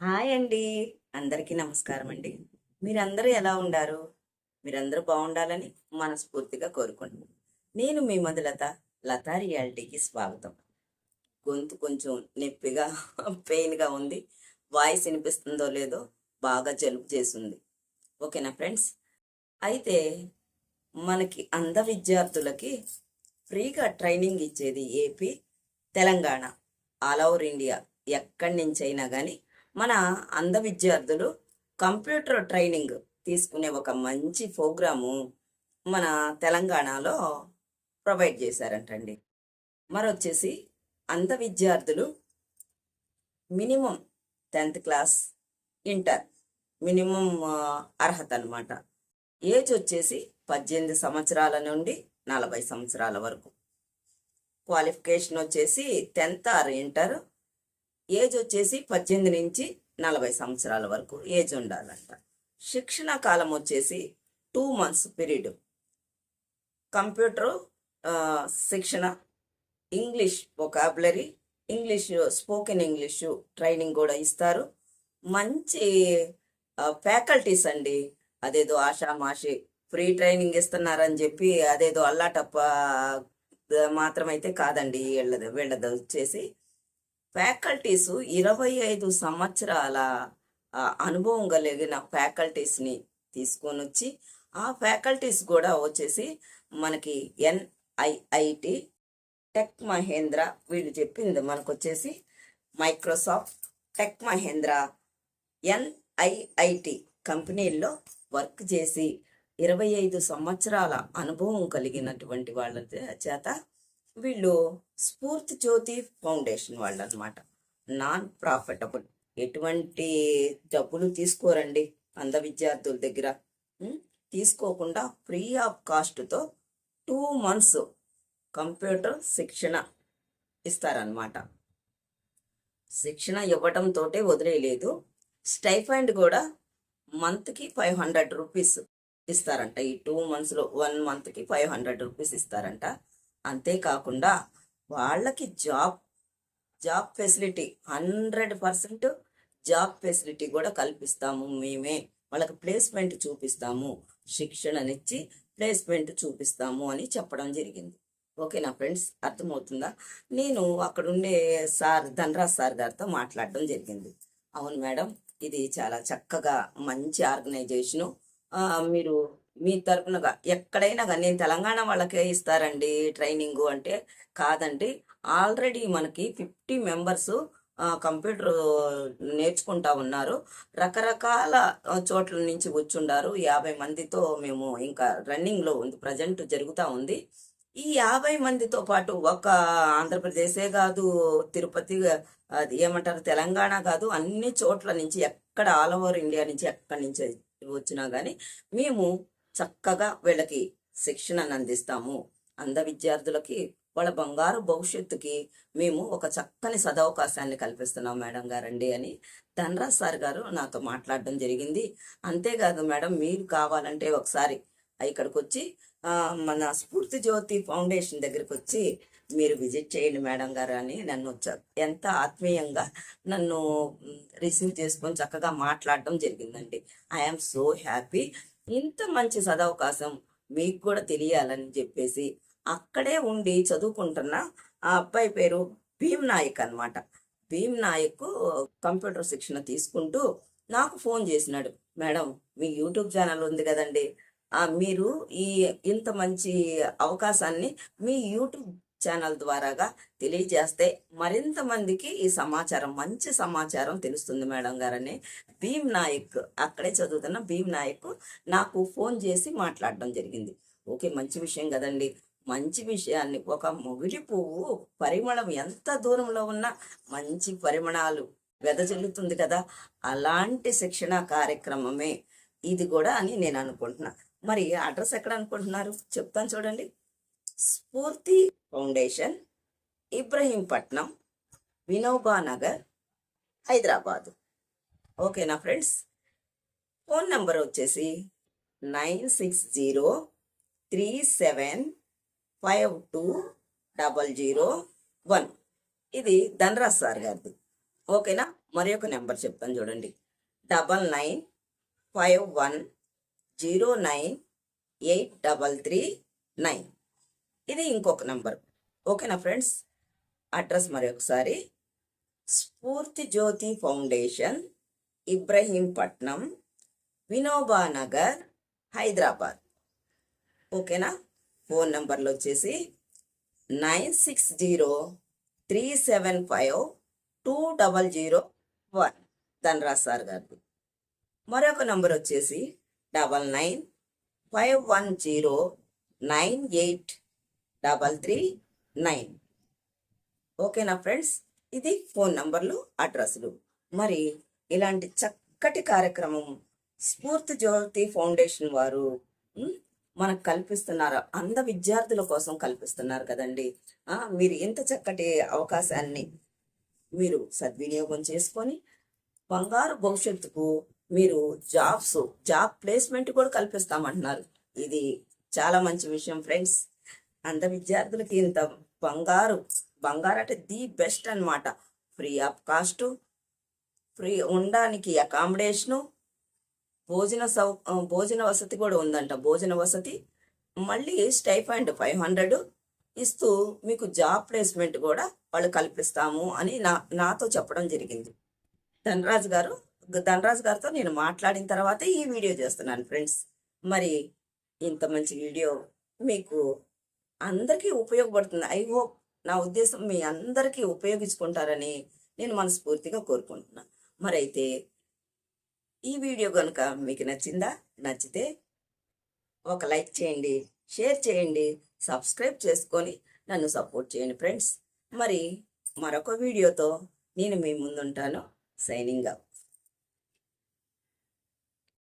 Hi అండి. అందరికీ నమస్కారం అండి. మీరందరూ ఎలా ఉండారు? మీరందరూ బాగుండాలని మనస్ఫూర్తిగా కోరుకుంటున్నాను నేను మీ మధులత లతా రియాలిటీకి స్వాగతం. గొంతు కొంచెం నొప్పిగా పెయిన్గా ఉంది. వాయిస్ వినిపిస్తుందో లేదో బాగా జలుబు చేసింది. ఓకేనా ఫ్రెండ్స్? అయితే మనకి అంధ విద్యార్థులకి ఫ్రీగా ట్రైనింగ్ ఇచ్చేది AP Telangana. All over India. ఎక్కడి నుంచి అయినా కానీ మన అంధ విద్యార్థులు కంప్యూటర్ ట్రైనింగ్ తీసుకునే ఒక మంచి ప్రోగ్రాము మన తెలంగాణలో ప్రొవైడ్ చేశారంటండి. మరొచ్చేసి అంధ విద్యార్థులు minimum tenth class inter minimum అర్హత అనమాట ఏజ్ వచ్చేసి పద్దెనిమిది సంవత్సరాల నుండి నలభై సంవత్సరాల వరకు. క్వాలిఫికేషన్ వచ్చేసి టెన్త్ ఆర్ ఇంటర్ ఏజ్ వచ్చేసి పద్దెనిమిది నుంచి నలభై సంవత్సరాల వరకు ఏజ్ ఉండాలంట. శిక్షణ కాలం వచ్చేసి టూ మంత్స్ పీరియడ్. కంప్యూటర్ శిక్షణ English vocabulary English spoken English training కూడా ఇస్తారు. మంచి ఫ్యాకల్టీస్ అండి. అదేదో ఆషామాషి ఫ్రీ ట్రైనింగ్ ఇస్తున్నారని చెప్పి అదేదో అల్లాటప్ప మాత్రమైతే కాదండి. వీళ్ళది వీళ్ళది వచ్చేసి ఫ్యాకల్టీస్ ఇరవై ఐదు సంవత్సరాల అనుభవం కలిగిన ఫ్యాకల్టీస్ని తీసుకొని వచ్చి ఆ ఫ్యాకల్టీస్ కూడా వచ్చేసి మనకి ఎన్ఐఐటి టెక్ మహేంద్ర వీళ్ళు చెప్పింది మనకు వచ్చేసి మైక్రోసాఫ్ట్ టెక్ మహేంద్ర ఎన్ఐఐటి కంపెనీల్లో వర్క్ చేసి ఇరవై ఐదు సంవత్సరాల అనుభవం కలిగినటువంటి వాళ్ళ చేత వీళ్ళు స్ఫూర్తి జ్యోతి ఫౌండేషన్ వాళ్ళు అనమాట నాన్ ప్రాఫిటబుల్. ఎటువంటి డబ్బులు తీసుకోరండి అంధ విద్యార్థుల దగ్గర. తీసుకోకుండా ఫ్రీ ఆఫ్ కాస్ట్తో టూ మంత్స్ కంప్యూటర్ శిక్షణ ఇస్తారనమాట శిక్షణ ఇవ్వటంతో వదిలేయలేదు. స్టైఫండ్ కూడా మంత్కి ఫైవ్ హండ్రెడ్ రూపీస్ ఇస్తారంట. ఈ టూ మంత్స్లో వన్ మంత్కి ఫైవ్ హండ్రెడ్ రూపీస్ ఇస్తారంట. అంతేకాకుండా వాళ్ళకి job job facility hundred percent job facility కూడా కల్పిస్తాము మేమే. వాళ్ళకి ప్లేస్మెంట్ చూపిస్తాము. శిక్షణనిచ్చి ప్లేస్మెంట్ చూపిస్తాము అని చెప్పడం జరిగింది. ఓకేనా ఫ్రెండ్స్? అర్థమవుతుందా? నేను అక్కడ ఉండే సార్ ధనరాజ్ సార్ గారితో మాట్లాడడం జరిగింది. అవును మేడం ఇది చాలా చక్కగా మంచి ఆర్గనైజేషను. మీరు మీ తరపునగా ఎక్కడైనా కానీ నేను తెలంగాణ వాళ్ళకే ఇస్తారండి ట్రైనింగ్ అంటే కాదండి. ఆల్రెడీ మనకి ఫిఫ్టీ మెంబర్స్ కంప్యూటర్ నేర్చుకుంటా ఉన్నారు. రకరకాల చోట్ల నుంచి వచ్చుండారు. యాభై మందితో మేము ఇంకా రన్నింగ్లో ఉంది ప్రజెంట్ జరుగుతూ ఉంది. ఈ యాభై మందితో పాటు ఒక ఆంధ్రప్రదేశే కాదు తిరుపతి అది ఏమంటారు తెలంగాణ కాదు అన్ని చోట్ల నుంచి ఎక్కడ ఆల్ ఓవర్ ఇండియా నుంచి ఎక్కడి నుంచి వచ్చినా కానీ మేము చక్కగా వీళ్ళకి శిక్షణను అందిస్తాము అంధ విద్యార్థులకి వాళ్ళ బంగారు భవిష్యత్తుకి మేము ఒక చక్కని సదవకాశాన్ని కల్పిస్తున్నాం మేడం గారండి అని ధనరాజ్ సార్ గారు నాతో మాట్లాడడం జరిగింది. అంతేకాదు మేడం మీరు కావాలంటే ఒకసారి ఇక్కడికి వచ్చి మన స్ఫూర్తి జ్యోతి ఫౌండేషన్ దగ్గరికి వచ్చి మీరు విజిట్ చేయండి మేడం గారు అని నన్ను చ- ఎంత ఆత్మీయంగా నన్ను రిసీవ్ చేసుకొని చక్కగా మాట్లాడడం జరిగిందండి. I'm so happy. ఇంత మంచి సదవకాశం మీకు కూడా తెలియాలని చెప్పేసి అక్కడే ఉండి చదువుకుంటున్న ఆ అబ్బాయి పేరు భీమ్ నాయక్ అనమాట భీమ్ నాయక్ కంప్యూటర్ శిక్షణ తీసుకుంటూ నాకు ఫోన్ చేసినాడు. మేడం మీ యూట్యూబ్ ఛానల్ ఉంది కదండి. మీరు ఈ ఇంత మంచి అవకాశాన్ని మీ యూట్యూబ్ ఛానల్ ద్వారాగా తెలియజేస్తే మరింత మందికి ఈ సమాచారం మంచి సమాచారం తెలుస్తుంది మేడం గారని భీమ్ నాయక్ అక్కడే చదువుతున్న భీమ్ నాయక్ నాకు ఫోన్ చేసి మాట్లాడడం జరిగింది. ఓకే మంచి విషయం కదండి. మంచి విషయాన్ని ఒక మొగిలి పువ్వు పరిమళం ఎంత దూరంలో ఉన్నా మంచి పరిమళాలు వెదజల్లుతుంది కదా. అలాంటి శిక్షణ కార్యక్రమమే ఇది కూడా అని నేను అనుకుంటున్నా. మరి అడ్రస్ ఎక్కడ అనుకుంటున్నారు? చెప్తాను చూడండి. స్ఫూర్తి ఫౌండేషన్ ఇబ్రహీంపట్నం వినోబా నగర్ హైదరాబాదు. ఓకేనా ఫ్రెండ్స్? ఫోన్ నంబర్ వచ్చేసి nine six zero three seven five two double zero one. ఇది ధనరాజ్ సార్ గారిది. ఓకేనా? మరి ఒక నెంబర్ చెప్తాను చూడండి. Double nine five one zero nine eight double three nine. ఇది ఇంకొక నెంబర్. ఓకేనా ఫ్రెండ్స్? అడ్రస్ మరి ఒకసారి. స్ఫూర్తి జ్యోతి ఫౌండేషన్ ఇబ్రహీంపట్నం వినోబా నగర్ హైదరాబాద్. ఓకేనా ఫోన్ నంబర్లు వచ్చేసి nine six zero three seven five two double zero one. Dhanraj sir గారిది. మరొక నంబర్ వచ్చేసి double nine five one zero nine eight double three nine. ఓకేనా ఫ్రెండ్స్? ఇది ఫోన్ నంబర్లు అడ్రస్లు. మరి ఇలాంటి చక్కటి కార్యక్రమం స్ఫూర్తి జ్యోతి ఫౌండేషన్ వారు మనకు కల్పిస్తున్నారు. అంద విద్యార్థుల కోసం కల్పిస్తున్నారు కదండి. మీరు ఇంత చక్కటి అవకాశాన్ని మీరు సద్వినియోగం చేసుకొని బంగారు భవిష్యత్తుకు మీరు జాబ్స్ జాబ్ ప్లేస్మెంట్ కూడా కల్పిస్తామంటున్నారు. ఇది చాలా మంచి విషయం ఫ్రెండ్స్. అంత విద్యార్థులకి ఇంత బంగారు బంగారు అంటే ది బెస్ట్ అన్నమాట. ఫ్రీ ఆఫ్ కాస్ట్ ఫ్రీ ఉండడానికి అకామిడేషను భోజన సౌ భోజన వసతి కూడా ఉందంట. భోజన వసతి మళ్ళీ స్టైఫండ్ ఫైవ్ హండ్రెడ్ ఇస్తూ మీకు జాబ్ ప్లేస్మెంట్ కూడా వాళ్ళు కల్పిస్తాము అని నా నాతో చెప్పడం జరిగింది. ధనరాజు గారు ధనరాజ్ గారితో నేను మాట్లాడిన తర్వాత ఈ వీడియో చేస్తున్నాను ఫ్రెండ్స్. మరి ఇంత మంచి వీడియో మీకు అందరికీ ఉపయోగపడుతుంది. ఐ హోప్ నా ఉద్దేశం మీ అందరికీ ఉపయోగించుకుంటారని నేను మనస్ఫూర్తిగా కోరుకుంటున్నాను మరైతే ఈ వీడియో కనుక మీకు నచ్చిందా నచ్చితే ఒక లైక్ చేయండి షేర్ చేయండి సబ్స్క్రైబ్ చేసుకొని నన్ను సపోర్ట్ చేయండి ఫ్రెండ్స్. మరి మరొక వీడియోతో నేను మీ ముందుంటాను. Signing up